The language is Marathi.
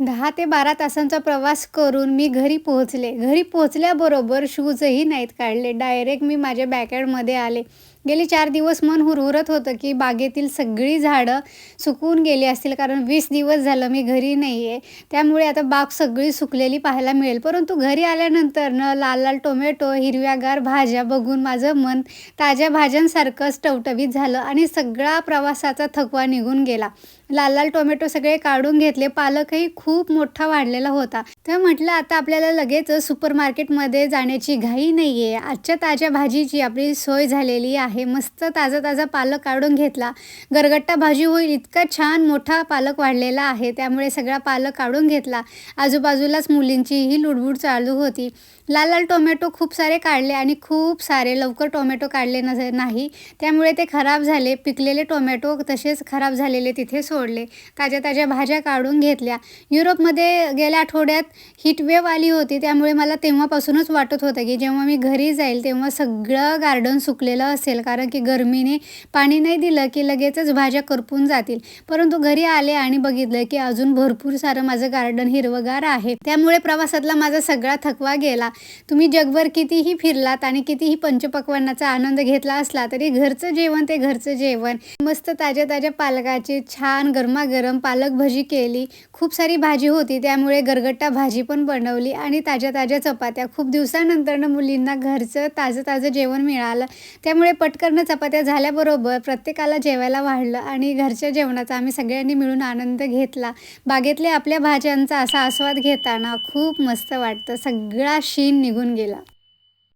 दहा ते बारा तासांचा प्रवास करून मी घरी पोहोचले. घरी पोहोचल्याबरोबर शूजही नाहीत काढले. डायरेक्ट मी माझ्या बॅकयार्डमध्ये आले. गेले चार दिवस मन हुरहुरत होतं की बागेतील सगळी झाडं सुकून गेली असतील कारण वीस दिवस झालं मी घरी नाही आहे त्यामुळे आता बाग सगळी सुकलेली पाहायला मिळेल. परंतु घरी आल्यानंतर न लाल लाल टोमॅटो हिरव्यागार भाज्या बघून माझं मन ताज्या भाज्यांसारखंच टवटवीत झालं आणि सगळा प्रवासाचा थकवा निघून गेला. लाल लाल टोमॅटो सगळे काढून घेतले. पालकही खूप मोठा वाढलेला होता. तर म्हटलं आता आपल्याला लगेच सुपर मार्केटमध्ये जाण्याची घाई नाही आहे आजच्या ताज्या भाजीची आपली सोय झालेली आहे. मस्त ताजा ताजा पालक काढून घेतला. गरगट्टा भाजी होईल इतका छान मोठा पालक वाढलेला आहे. त्यामुळे सगळा पालक काढून घेतला. आजूबाजूलाच मुलींची ही लुडबुड चालू होती. लाल लाल टोमॅटो खूप सारे काढले आणि खूप सारे लवकर टोमॅटो काढले न नाही. त्यामुळे ते खराब झाले. पिकलेले टोमॅटो तसेच खराब झालेले तिथे सो सोडले. ताज्या ताज्या भाज्या काढून घेतल्या. युरोपमध्ये गेल्या आठवड्यात हीटवेव आली होती. त्यामुळे मला तेव्हापासूनच वाटत होतं की जेव्हा मी घरी जाईल तेव्हा सगळं गार्डन सुकलेलं असेल. कारण की गरमीने पाणी नाही दिलं की लगेचच भाज्या करपून जातील. परंतु घरी आले आणि बघितलं की अजून भरपूर सारं माझं गार्डन हिरवगार आहे. त्यामुळे प्रवासातला माझा सगळा थकवा गेला. तुम्ही जगभर कितीही फिरलात आणि कितीही पंचपक्वांनाचा आनंद घेतला असला तरी घरचं जेवण ते घरचं जेवण. मस्त ताज्या ताज्या पालकाचे छान गरमागरम पालक भजी केली. खूप सारी भाजी होती त्यामुळे गरगट्टा भाजी पण बनवली आणि ताज्या ताज्या चपात्या. खूप दिवसानंतरनं मुलींना घरचं ताजं ताजं जेवण मिळालं. त्यामुळे पटकन चपात्या झाल्याबरोबर प्रत्येकाला जेवायला वाढलं आणि घरच्या जेवणाचा आम्ही सगळ्यांनी मिळून आनंद घेतला. बागेतल्या आपल्या भाज्यांचा असा आस्वाद घेताना खूप मस्त वाटतं. सगळा शीन निघून गेला.